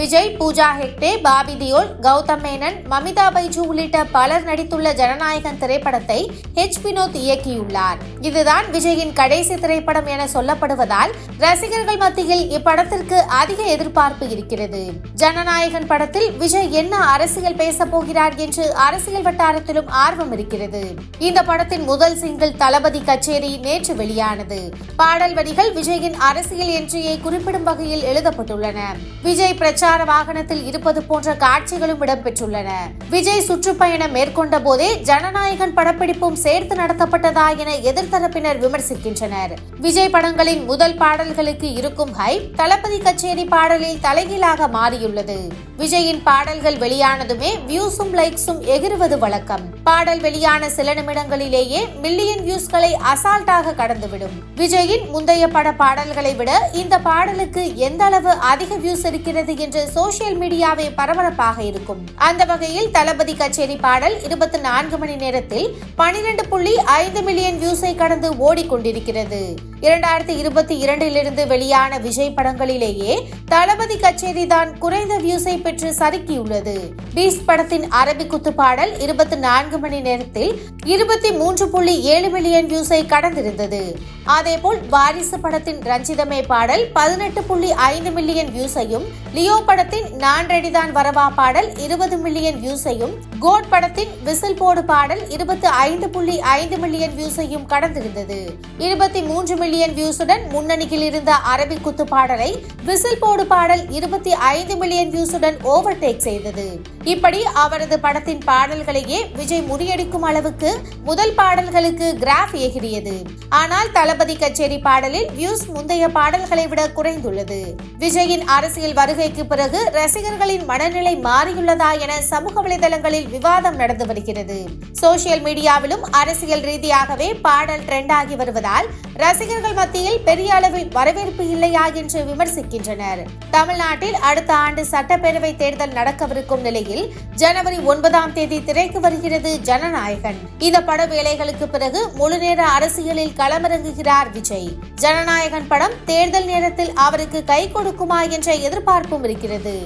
விஜய் பூஜா ஹெக்டே பாபி தியோல் கௌதம் மேனன் மமிதா பைஜு உள்ளிட்ட பலர் நடித்துள்ள ஜனநாயகன் திரைப்படத்தை ஹெச் வினோத் இயக்கியுள்ளார். இதுதான் விஜயின் கடைசி திரைப்படம் என சொல்லப்படுவதால் ரசிகர்கள் மத்தியில் இப்படத்திற்கு அதிக எதிர்பார்ப்பு இருக்கிறது. ஜனநாயகன் படத்தில் விஜய் என்ன அரசியல் பேசப் போகிறார் என்று அரசியல் வட்டாரத்திலும் ஆர்வம் இருக்கிறது. இந்த படத்தின் முதல் சிங்கிள் தளபதி கச்சேரி நேற்று வெளியானது. பாடல் வரிகள் விஜயின் அரசியல் என்றியை குறிப்பிடும் வகையில் எழுதப்பட்டுள்ளன. விஜய் பிரச்சார வாகனத்தில் இருப்பது போன்ற காட்சிகளும் இடம்பெற்றுள்ளன. விஜய் சுற்றுப்பயணம் மேற்கொண்ட போதே ஜனநாயகன் படப்பிடிப்பும் சேர்த்து நடத்தப்பட்டதா என எதிர்த்தரப்பினர் விமர்சிக்கின்றனர். விஜய் படங்களின் முதல் பாடல்களுக்கு இருக்கும் ஹை தளபதி கச்சேரி பாடலில் தலைகீழாக மாறியுள்ளது. விஜயின் பாடல்கள் வெளியானதுமே வியூஸும் லைக்ஸும் எகிறுவது வழக்கம். பாடல் வெளியான சில நிமிடங்களிலேயே மில்லியன் வியூஸ்களை அசால்ட்டாக கடந்துவிடும். விஜயின் முந்தைய பட பாடல்களை விட இந்த பாடலுக்கு எந்த அளவு அதிக வியூஸ் இருக்கிறது என்று சோசியல் மீடியாவே பரபரப்பாக இருக்கும். அந்த வகையில் தளபதி கச்சேரி பாடல் இருபத்தி நான்கு மணி நேரத்தில் பனிரெண்டு புள்ளி ஐந்து மில்லியன் வியூஸை கடந்து ஓடிக்கொண்டிருக்கிறது. இரண்டாயிரத்தி இருபத்தி இரண்டிலிருந்து வெளியான விஜய் படங்களிலேயே தளபதி கச்சேரி தான் குறைந்த வியூஸை பெற்று சறுக்கியுள்ளது. பீஸ் படத்தின் அரபி குத்து பாடல் இருபத்தி நான்கு மணி நேரத்தில் இருபத்தி மூன்று புள்ளி ஏழு மில்லியன் வியூஸை கடந்திருந்தது. அதேபோல் வாரிசு படத்தின் ரஞ்சிதமே பாடல் பதினெட்டு புள்ளி ஐந்து மில்லியன் வியூஸையும் லியோ படத்தின் நான் ரெடிதான் வரவா பாடல் இருபது மில்லியன் வியூஸையும் கோட் படத்தின் விசில் போடு பாடல் இருபத்தி ஐந்து புள்ளி ஐந்து மில்லியன் வியூஸையும் கடந்திருந்தது. இருபத்தி மூன்று மில்லியன் மில்லியன் வியூஸுடன் முன்னணியில் இருந்த அரபி குத்து பாடலை விசில் போடு பாடல் இருபத்தி ஐந்து மில்லியன் வியூஸுடன் ஓவர்டேக் செய்தது. இப்படி அவரது படத்தின் பாடல்களையே விஜய் முறியடிக்கும் அளவுக்கு முதல் பாடல்களுக்கு கிராஃப் எகிரியது ஆனால் தளபதி கச்சேரி பாடலில் வியூஸ் முந்தைய பாடல்களை விட குறைந்துள்ளது. விஜயின் அரசியல் வருகைக்கு பிறகு ரசிகர்களின் மனநிலை மாறியுள்ளதா என சமூக வலைதளங்களில் விவாதம் நடந்து வருகிறது. சோசியல் மீடியாவிலும் அரசியல் ரீதியாகவே பாடல் ட்ரெண்ட் ஆகி வருவதால் ரசிகர்கள் மத்தியில் பெரிய அளவில் வரவேற்பு இல்லையா என்று விமர்சிக்கின்றனர். தமிழ்நாட்டில் அடுத்த ஆண்டு சட்டப்பேரவை தேர்தல் நடக்கவிருக்கும் நிலையில் ஜனவரி ஒன்பதாம் தேதி திரைக்கு வருகிறது ஜனநாயகன். இந்த பட வேலைகளுக்கு பிறகு முழுநேர அரசியலில் களமிறங்குகிறார் விஜய். ஜனநாயகன் படம் தேர்தல் நேரத்தில் அவருக்கு கை கொடுக்குமா என்ற எதிர்பார்ப்பும் இருக்கிறது.